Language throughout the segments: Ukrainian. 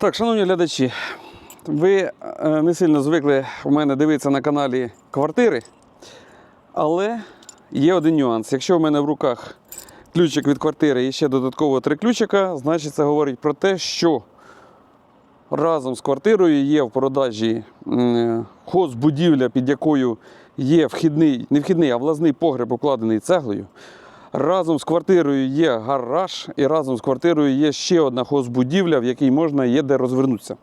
Так, шановні глядачі, ви е, не сильно звикли у мене дивитися на каналі квартири, але є один нюанс. Якщо в мене в руках ключик від квартири і ще додатково три ключика, значить це говорить про те, що разом з квартирою є в продажі м, хозбудівля, під якою є вхідний, не вхідний, а власний погреб обкладений цеглою. Разом з квартирою є гараж, і разом з квартирою є ще одна хозбудівля, в якій можна є де розвернутися.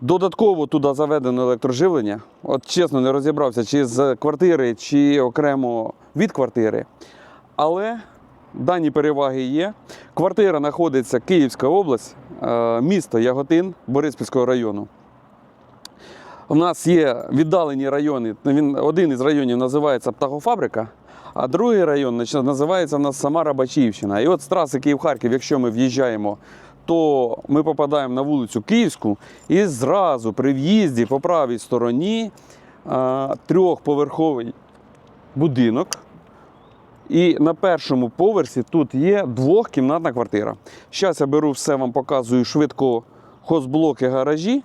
Додатково туди заведено електроживлення. От чесно, не розібрався, чи з квартири, чи окремо від квартири. Але дані переваги є. Квартира знаходиться Київська область, е, місто Яготин Бориспільського району. У нас є віддалені райони. Він, один із районів називається Птахофабрика, а другий район називається у нас сама Рабачівщина. І от з траси Київ-Харків, якщо ми в'їжджаємо, то ми попадаємо на вулицю Київську і зразу при в'їзді по правій стороні трьохповерховий будинок. І на першому поверсі тут є двохкімнатна квартира. Зараз я беру все, вам показую швидко хозблоки гаражі.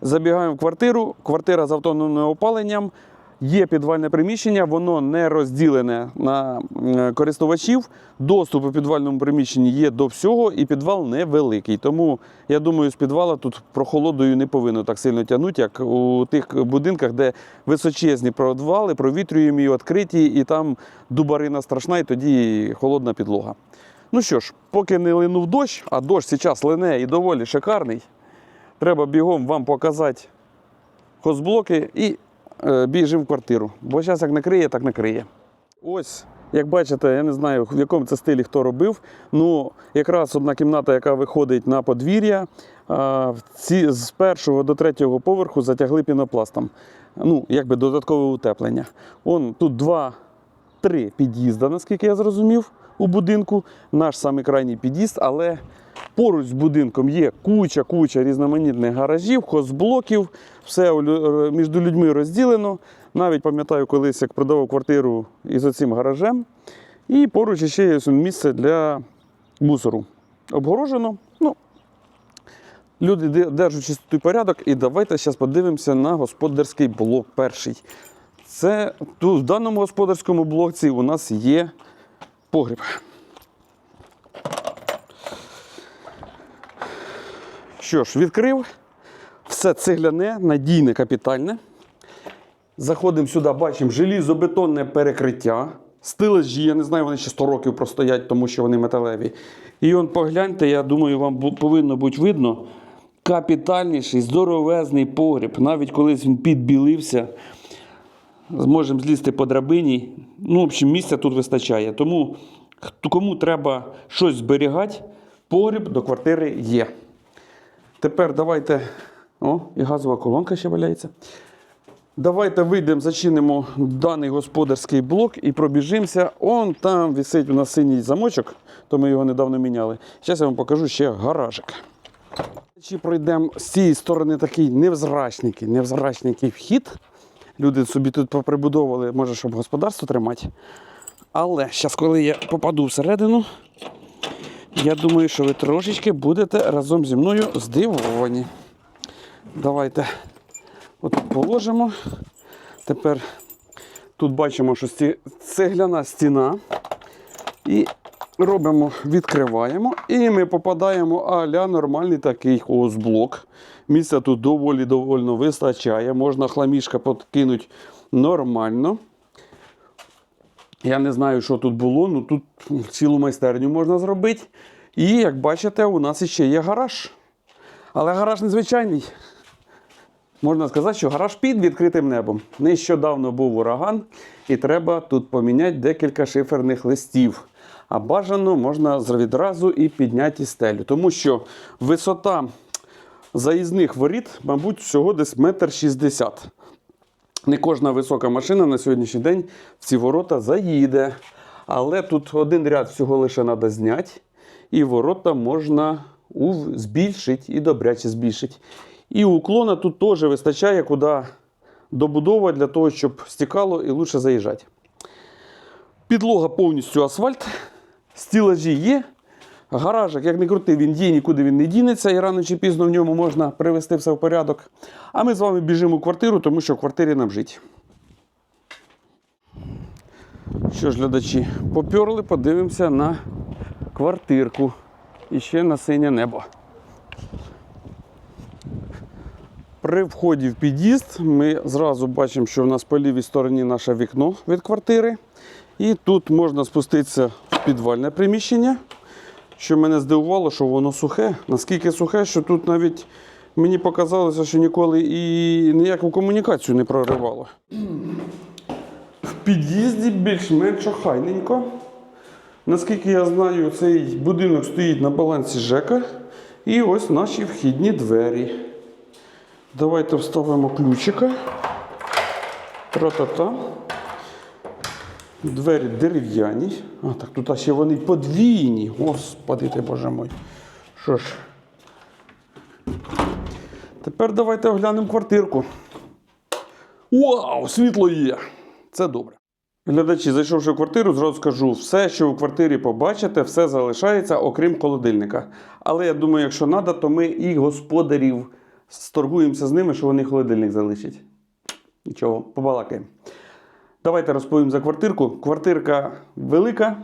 Забігаємо в квартиру, квартира з автономним опаленням, є підвальне приміщення, воно не розділене на е, користувачів. Доступ у підвальному приміщенні є до всього, і підвал невеликий. Тому я думаю, з підвала тут прохолодою не повинно так сильно тягнути, як у тих будинках, де височезні підвали, провітрюємо і відкриті, і там дубарина страшна, і тоді холодна підлога. Ну що ж, поки не линув дощ, а дощ зараз лине і доволі шикарний. Треба бігом вам показати хозблоки і е, біжимо в квартиру. Бо зараз як накриє, так накриє. Ось, як бачите, я не знаю, в якому це стилі хто робив. Ну, якраз одна кімната, яка виходить на подвір'я, з першого до третього поверху затягли пінопластом. Ну, якби додаткове утеплення. Он тут два, три під'їзда, наскільки я зрозумів, у будинку. Наш самий крайній під'їзд, але Поруч з будинком є куча-куча різноманітних гаражів, хозблоків, все між людьми розділено. Навіть пам'ятаю, колись як продавав квартиру із оцим гаражем. І поруч ще є місце для мусору. Обгорожено. Ну, люди де- держать чистоту порядок. І давайте зараз подивимося на господарський блок перший. Це тут в даному господарському блоці у нас є погріб. Що ж, відкрив. Все цегляне, надійне, капітальне. Заходимо сюди, бачимо желізобетонне перекриття. Стележі, я не знаю, вони ще 100 років простоять, тому що вони металеві. І он погляньте, я думаю, вам повинно бути видно. Капітальніший, здоровезний погріб. Навіть колись він підбілився. Зможемо злізти по драбині. Ну, в общем, місця тут вистачає. Тому кому треба щось зберігати, погріб до квартири є. Тепер давайте. О, і газова колонка ще валяється. Давайте вийдемо, зачинимо даний господарський блок і пробіжимося. Он там висить у нас синій замочок, то ми його недавно міняли. Зараз я вам покажу ще гаражик. Чи пройдемо з цієї сторони такий невзрачненький, невзрачненький вхід. Люди собі тут поприбудовували, може, щоб господарство тримати. Але зараз, коли я попаду всередину, я думаю, що ви трошечки будете разом зі мною здивовані. Давайте от положимо. Тепер тут бачимо, що сті- цегляна стіна. І робимо, відкриваємо, і ми попадаємо аля нормальний такий хозблок. Місця тут доволі довольно вистачає. Можна хламішка подкинути нормально. Я не знаю, що тут було, ну тут цілу майстерню можна зробити. І як бачите, у нас ще є гараж. Але гараж незвичайний. Можна сказати, що гараж під відкритим небом. Нещодавно був ураган, і треба тут поміняти декілька шиферних листів. А бажано можна відразу і підняти стелю. Тому що висота заїзних воріт, мабуть, всього десь метр шістдесят. Не кожна висока машина на сьогоднішній день в ці ворота заїде. Але тут один ряд всього лише треба зняти, і ворота можна збільшити і добряче збільшити. І уклона тут теж вистачає, куди добудова для того, щоб стікало і лучше заїжджати. Підлога повністю асфальт, стілажі є, Гаражик, як не крути, він є, нікуди він не дінеться, і рано чи пізно в ньому можна привести все в порядок. А ми з вами біжимо у квартиру, тому що в квартирі нам жить. Що ж, глядачі, попьорли, подивимося на квартирку і ще на синє небо. При вході в під'їзд ми зразу бачимо, що в нас по лівій стороні наше вікно від квартири. І тут можна спуститися в підвальне приміщення. Що мене здивувало, що воно сухе. Наскільки сухе, що тут навіть мені показалося, що ніколи і ніяку комунікацію не проривало. В під'їзді більш-менш охайненько. Наскільки я знаю, цей будинок стоїть на балансі ЖЕКа. І ось наші вхідні двері. Давайте вставимо ключика. Тра-та-та. Двері дерев'яні. А, так тут ще вони подвійні. Господи ти боже мой. Що ж. Тепер давайте оглянемо квартирку. Вау, світло є! Це добре. Глядачі, зайшовши в квартиру, зразу скажу, все, що в квартирі побачите, все залишається, окрім холодильника. Але я думаю, якщо треба, то ми і господарів сторгуємося з ними, що вони холодильник залишать. Нічого, побалакаємо. Давайте розповім за квартирку. Квартирка велика.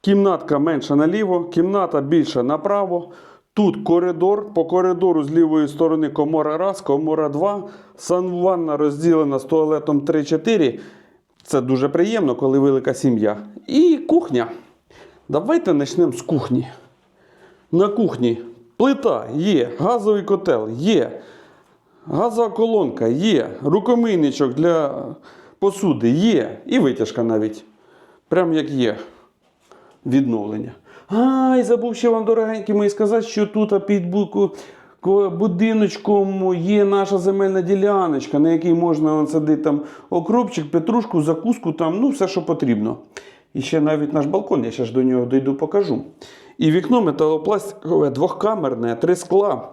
Кімнатка менша наліво, кімната більша направо. Тут коридор. По коридору з лівої сторони комора 1, комора 2. Санванна розділена з туалетом 3-4. Це дуже приємно, коли велика сім'я. І кухня. Давайте почнемо з кухні. На кухні плита є, газовий котел є. Газова колонка є, рукомийничок для посуди є, і витяжка навіть. Прям як є відновлення. Ай, забув ще вам, дорогенькі мої, сказати, що тут під бу- будиночком є наша земельна діляночка, на якій можна садити там окропчик, петрушку, закуску, там, ну, все, що потрібно. І ще навіть наш балкон, я ще ж до нього дойду, покажу. І вікно металопластикове, двохкамерне, три скла.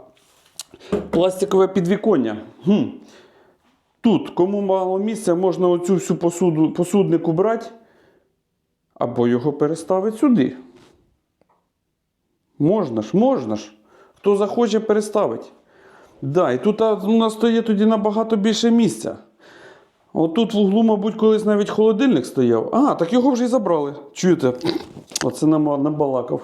Пластикове підвіконня. Хм. Тут, кому мало місця, можна оцю всю посуду, посудник убрати, або його переставити сюди. Можна ж, можна ж. Хто захоче, переставить. Да, і тут у нас стає тоді набагато більше місця. Отут в углу, мабуть, колись навіть холодильник стояв. А, так його вже й забрали. Чуєте? Оце набалакав.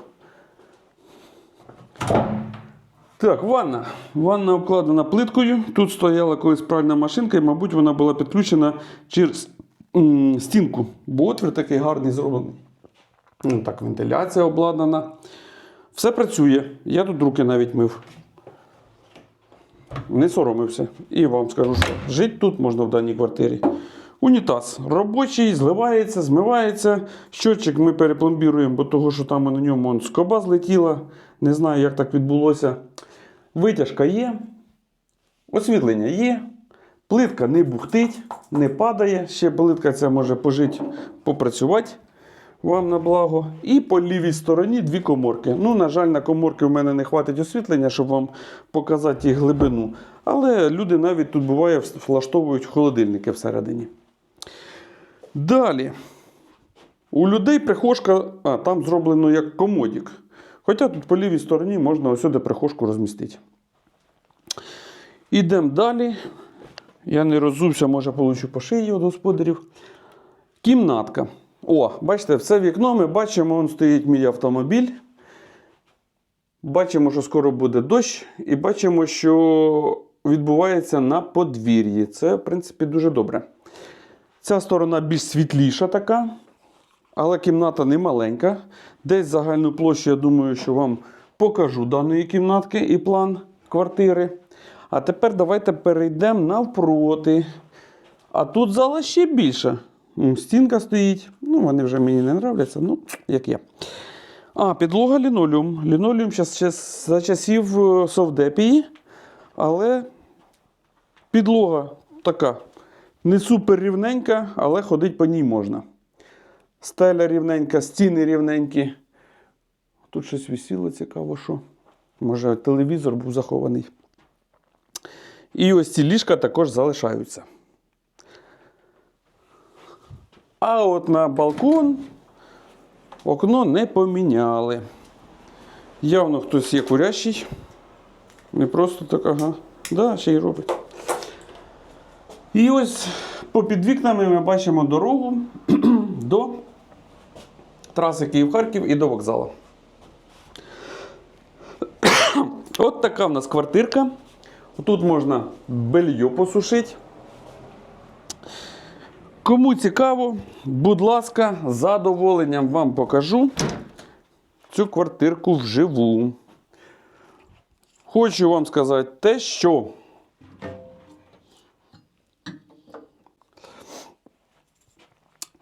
Так, ванна. Ванна обкладена плиткою. Тут стояла колись пральна машинка, і, мабуть, вона була підключена через м, стінку, бо отвір такий гарний зроблений. Ну, Так, вентиляція обладнана. Все працює. Я тут руки навіть мив. Не соромився. І вам скажу, що жити тут можна в даній квартирі. Унітаз робочий, зливається, змивається. Щотчик ми перепломбіруємо, бо того, що там на ньому он, скоба злетіла. Не знаю, як так відбулося. Витяжка є, освітлення є, плитка не бухтить, не падає. Ще плитка ця може пожити, попрацювати вам на благо. І по лівій стороні дві коморки. Ну, на жаль, на коморки в мене не хватить освітлення, щоб вам показати їх глибину. Але люди навіть тут буває влаштовують холодильники всередині. Далі. У людей прихожка, а там зроблено як комодік. Хоча тут по лівій стороні можна ось сюди прихожку розмістити. Ідемо далі. Я не розувся, може, получу по шиї від господарів. Кімнатка. О, бачите, все вікно ми бачимо, он стоїть мій автомобіль. Бачимо, що скоро буде дощ, і бачимо, що відбувається на подвір'ї. Це, в принципі, дуже добре. Ця сторона більш світліша така, але кімната не маленька. Десь загальну площу, я думаю, що вам покажу даної кімнатки і план квартири. А тепер давайте перейдемо навпроти. А тут зала ще більша. Стінка стоїть. Ну, вони вже мені не нравляться, ну, як є. А, підлога лінолеум. Лінолеум ще за часів е, Совдепії, але підлога така не супер рівненька, але ходити по ній можна. Стеля рівненька, стіни рівненькі. Тут щось висіло цікаво, що. Може, телевізор був захований. І ось ці ліжка також залишаються. А от на балкон Окно не поміняли. Явно хтось є курящий. Не просто так, ага. Да, ще й робить. І ось попід вікнами ми бачимо дорогу до траси Київ-Харків і до вокзалу. От така в нас квартирка. Тут можна белье посушити. Кому цікаво, будь ласка, з задоволенням вам покажу цю квартирку вживу. Хочу вам сказати те, що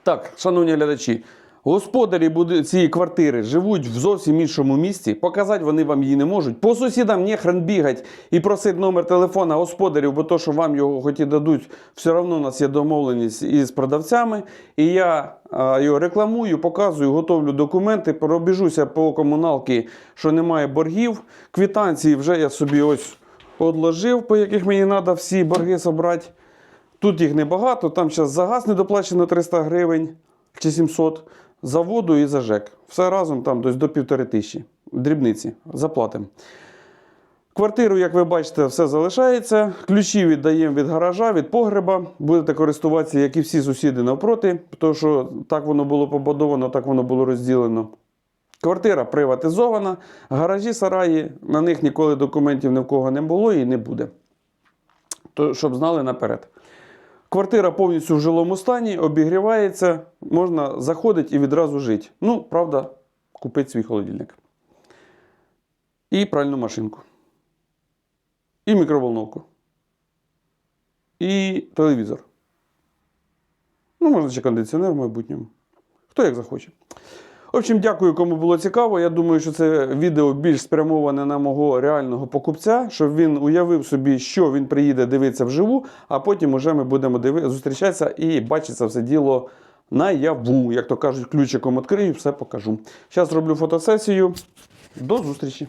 Так, шановні глядачі, господарі цієї квартири живуть в зовсім іншому місці. Показати вони вам її не можуть. По сусідам не хрен бігать і просить номер телефона господарів, бо то, що вам його хоч і дадуть, все одно у нас є домовленість із продавцями. І я його рекламую, показую, готовлю документи, пробіжуся по комуналки, що немає боргів. Квітанції вже я собі ось одложив, по яких мені треба всі борги зібрати. Тут їх небагато, там зараз за газ недоплачено 300 гривень чи 700, за воду і за ЖЕК. Все разом там десь до півтори тисячі. Дрібниці заплатимо. Квартиру, як ви бачите, все залишається. Ключі віддаємо від гаража, від погреба. Будете користуватися, як і всі сусіди навпроти, тому що так воно було побудовано, так воно було розділено. Квартира приватизована, гаражі, сараї, на них ніколи документів ні в кого не було і не буде. То, щоб знали наперед. Квартира повністю в жилому стані, обігрівається, можна заходити і відразу жити. Ну, правда, купити свій холодильник. І пральну машинку. І мікроволновку. І телевізор. Ну, можна ще кондиціонер в майбутньому. Хто як захоче. Общем, дякую, кому було цікаво. Я думаю, що це відео більш спрямоване на мого реального покупця, щоб він уявив собі, що він приїде дивитися вживу, а потім уже ми будемо диви... зустрічатися і бачиться все діло наяву. Як то кажуть, ключиком відкрию, все покажу. Зараз роблю фотосесію. До зустрічі!